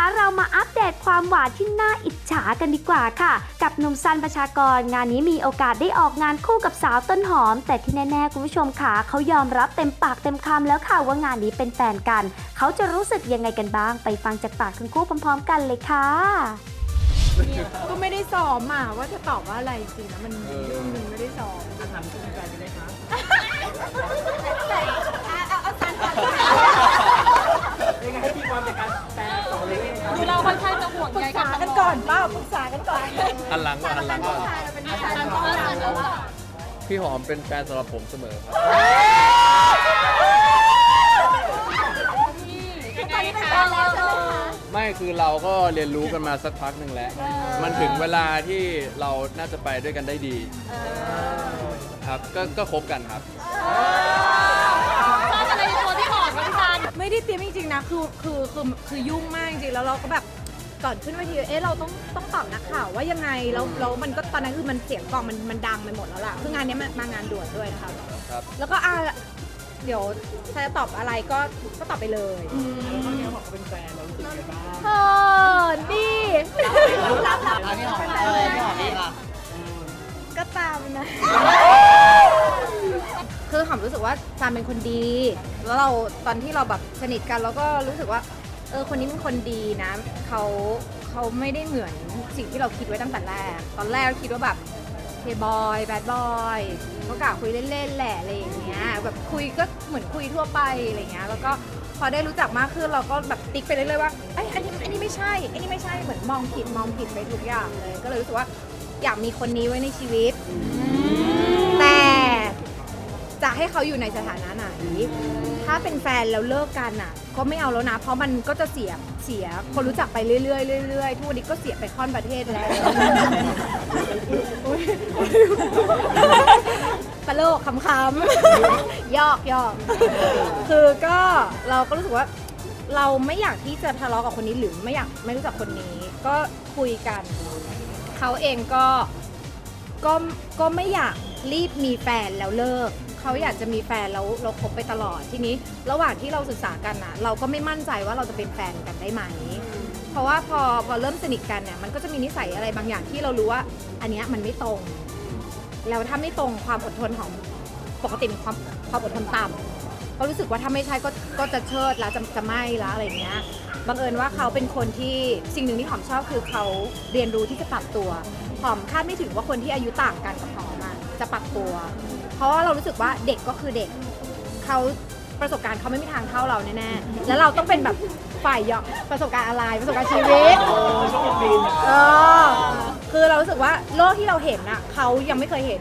วานๆที่น่าอิจฉากันดีกว่าค่ะ กับหนุ่มซันประชากรงานนี้มีโอกาสได้ออกงานคู่กับสาวต้นหอม แต่ที่แน่ๆคุณผู้ชมค่ะเขายอมรับเต็มปากเต็มคำแล้วค่ะว่างานนี้เป็นแฟนกัน เขาจะรู้สึกยังไงกันบ้าง ไปฟังจากปากทั้งคู่พร้อม ๆ กันเลยค่ะ ก็ไม่ได้ซ้อมอะว่าจะตอบว่าอะไรจริงๆนะมันยุ่ง อนเปล่าปรึกษากันก่อนอันหลังก่อนอันหลังก่อน เราเป็นอาจารย์ว่าอาจารย์ว่าพี่หอมเป็นแฟนสำหรับผมเสมอครับยังไงคะไม่คือเราก็เรียนรู้กันมาสักพักหนึ่งแล้ว มันถึงเวลาที่เราน่าจะไปด้วยกันได้ดีครับ ก็ก็คบกันครับ ชอบอะไรในตัวพี่หอมกับพี่ซัน ไม่ได้เตรียมจริงๆนะคือคือคือคือยุ่งมากจริงๆแล้วเราก็แบบ ก่อนขึ้นเวทีเอ๊ะเราต้องต้องตอบนักข่าวว่ายังไงแล้วแล้วมันก็ตอนนั้นคือมันเสียงกล่องมันมันดังไปหมดแล้วล่ะคืองานเนี้ยมันมางานด่วนด้วยนะคะครับแล้วก็อะเดี๋ยวถ้าจะตอบอะไรก็ก็ตอบไปเลยเออดีก็ตามนะ คือหอมรู้สึกว่าจานเป็นคนดี แล้วเราตอนที่เราแบบสนิทกันเราก็รู้สึกว่า เออคนนี้เป็นคนดีนะเขาเขาไม่ได้เหมือนสิ่งที่เราคิดไว้ตั้งแต่แรก ตอนแรกเราคิดว่าแบบเฮบอยแบดบอยเขากะคุยเล่นๆแหละอะไรอย่างเงี้ยแบบคุยก็เหมือนคุยทั่วไปอะไรเงี้ยแล้วก็พอได้รู้จักมากขึ้นเราก็แบบติ๊กไปเรื่อยๆว่าไอ้ยอันนี้อันนี้ไม่ใช่อันนี้ไม่ใช่เหมือนมองผิดมองผิดไปทุกอย่างเลย ก็เลยรู้สึกว่าอยากมีคนนี้ไว้ในชีวิต แต่จะให้เขาอยู่ในสถานะไหน ถ้าเป็นแฟนแล้วเลิกกันอะ ก็ไม่เอาแล้วนะ เพราะมันก็จะเสียเสียคนรู้จักไปเรื่อยๆเรื่อยๆทุกวันนี้ก็เสียไปค่อนประเทศแล้วตลกคำๆยอกยอกคือก็เราก็รู้สึกว่า เราไม่อยากที่จะทะเลาะกับคนนี้หรือไม่อยากไม่รู้จักคนนี้ ก็คุยกัน เขาเองก็ก็ก็ไม่อยากรีบมีแฟนแล้วเลิก เขาอยากจะมีแฟนแล้วเราคบไปตลอดทีนี้ ระหว่างที่เราศึกษากันนะเราก็ไม่มั่นใจว่าเราจะเป็นแฟนกันได้ไหม เพราะว่าพอพอเริ่มสนิทกันเนี่ยมันก็จะมีนิสัยอะไรบางอย่างที่เรารู้ว่าอันเนี้ยมันไม่ตรง แล้วถ้าไม่ตรงความอดทนของปกติมีความความอดทนต่ำก็รู้สึกว่าถ้าไม่ใช่ก็ก็จะเชิดแล้วจะจะไม่แล้วอะไรอย่างเงี้ยบังเอิญว่าเขาเป็นคนที่สิ่งหนึ่งที่หอมชอบคือเขาเรียนรู้ที่จะปรับตัวหอมคาดไม่ถึงว่าคนที่อายุต่างกันกับหอมอะจะปรับตัว เพราะว่าเรารู้สึกว่าเด็กก็คือเด็กเขาประสบการณ์เขาไม่มีทางเท่าเราแน่ๆ แล้วเราต้องเป็นแบบฝ่ายยอมประสบการณ์อะไรประสบการณ์ชีวิตเออคือเรารู้สึกว่าโลกที่เราเห็นน่ะเขายังไม่เคยเห็น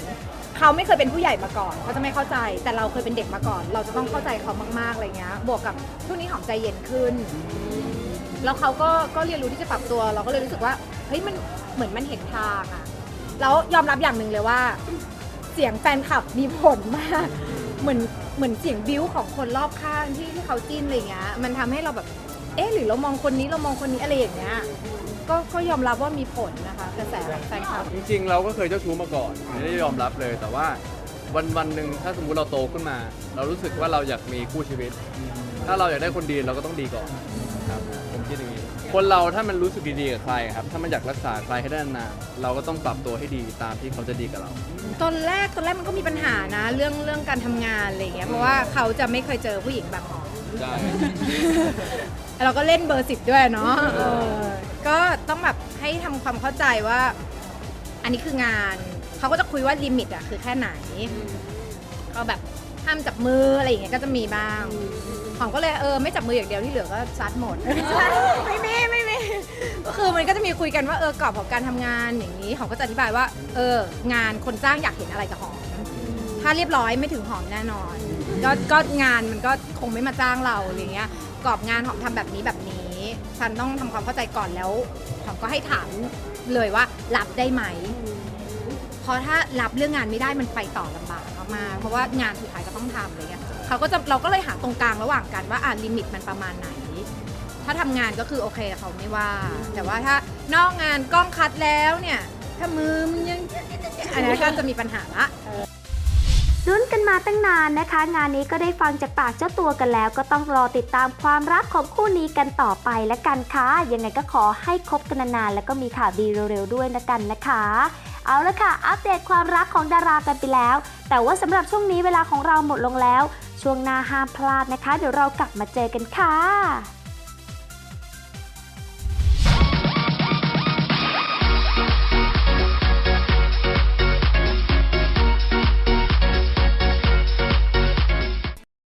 เขาไม่เคยเป็นผู้ใหญ่มาก่อนเขาจะไม่เข้าใจ แต่เราเคยเป็นเด็กมาก่อน เราจะต้องเข้าใจเขามากๆอะไรเงี้ย บวกกับช่วงนี้หอมใจเย็นขึ้น แล้วเขาก็ก็เรียนรู้ที่จะปรับตัว เราก็เลยรู้สึกว่าเฮ้ยมันเหมือนมันเห็นทางอะแล้วยอมรับอย่างหนึ่งเลยว่า เสียงแฟนคลับมีผลมาก เหมือนเหมือนเสียงบิ้วของคนรอบข้างที่ที่เขาจิ้นอะไรเงี้ย มันทำให้เราแบบ เอ๊ะหรือเรามองคนนี้เรามองคนนี้อะไรอย่างเงี้ย ก็ก็ยอมรับว่ามีผลนะคะ กระแสของแฟนคลับ จริงๆ เราก็เคยเจ้าชู้มาก่อนไม่ได้ยอมรับเลยแต่ว่าวันวันหนึ่งถ้าสมมุติเราโตขึ้นมา เรารู้สึกว่าเราอยากมีคู่ชีวิต ถ้าเราอยากได้คนดีเราก็ต้องดีก่อน ครับผมคิดอย่างนี้คนเราถ้ามันรู้สึกดีๆกับใครครับถ้ามันอยากรักษาใครให้ได้นานๆเราก็ต้องปรับตัวให้ดีตามที่เขาจะดีกับเรา ตอนแรกตอนแรกมันก็มีปัญหานะ เรื่องเรื่องการทำงานอะไรเงี้ยเพราะว่าเขาจะไม่เคยเจอผู้หญิงแบบหอมใช่เราก็เล่นเบอร์สิบด้วยเนาะเออก็ต้องแบบให้ทำความเข้าใจว่า อันนี้คืองาน เขาก็จะคุยว่าลิมิตอะคือแค่ไหนก็แบบห้ามจับมืออะไรอย่างเงี้ยก็จะมีบ้าง หอมก็เลยเออไม่จับมืออย่างเดียวที่เหลือก็ซัดหมด ไม่มีไม่มีก็คือมันก็จะมีคุยกันว่าเออกรอบของการทำงานอย่างนี้หอมก็จะอธิบายว่าเอองานคนจ้างอยากเห็นอะไรกับหอมถ้าเรียบร้อยไม่ถึงหอมแน่นอนก็ก็งานมันก็คงไม่มาจ้างเราอะไรเงี้ยกรอบงานหอมทำแบบนี้แบบนี้ฉันต้องทำความเข้าใจก่อนแล้วหอมก็ให้ถามเลยว่ารับได้ไหม เพราะถ้ารับเรื่องงานไม่ได้มันไปต่อลำบากมากๆเพราะว่างานสุดท้ายก็ต้องทำอะไรเงี้ย เขาก็จะเราก็เลยหาตรงกลางระหว่างกันว่าอ่าลิมิตมันประมาณไหน ถ้าทำงานก็คือโอเคเขาไม่ว่า แต่ว่าถ้านอกงานกล้องคัดแล้วเนี่ย ถ้ามือมันยังอันนั้นก็จะมีปัญหาละ ลุ้นกันมาตั้งนานนะคะ งานนี้ก็ได้ฟังจากปากเจ้าตัวกันแล้ว ก็ต้องรอติดตามความรักของคู่นี้กันต่อไปและกันค่ะยังไงก็ขอให้คบกันนานๆแล้วก็มีข่าวดีเร็วๆด้วยนะกันนะคะ เอาละค่ะ อัปเดตความรักของดารากันไปแล้ว แต่ว่าสำหรับช่วงนี้เวลาของเราหมดลงแล้ว ช่วงหน้าห้ามพลาดนะคะ เดี๋ยวเรากลับมาเจอกันค่ะ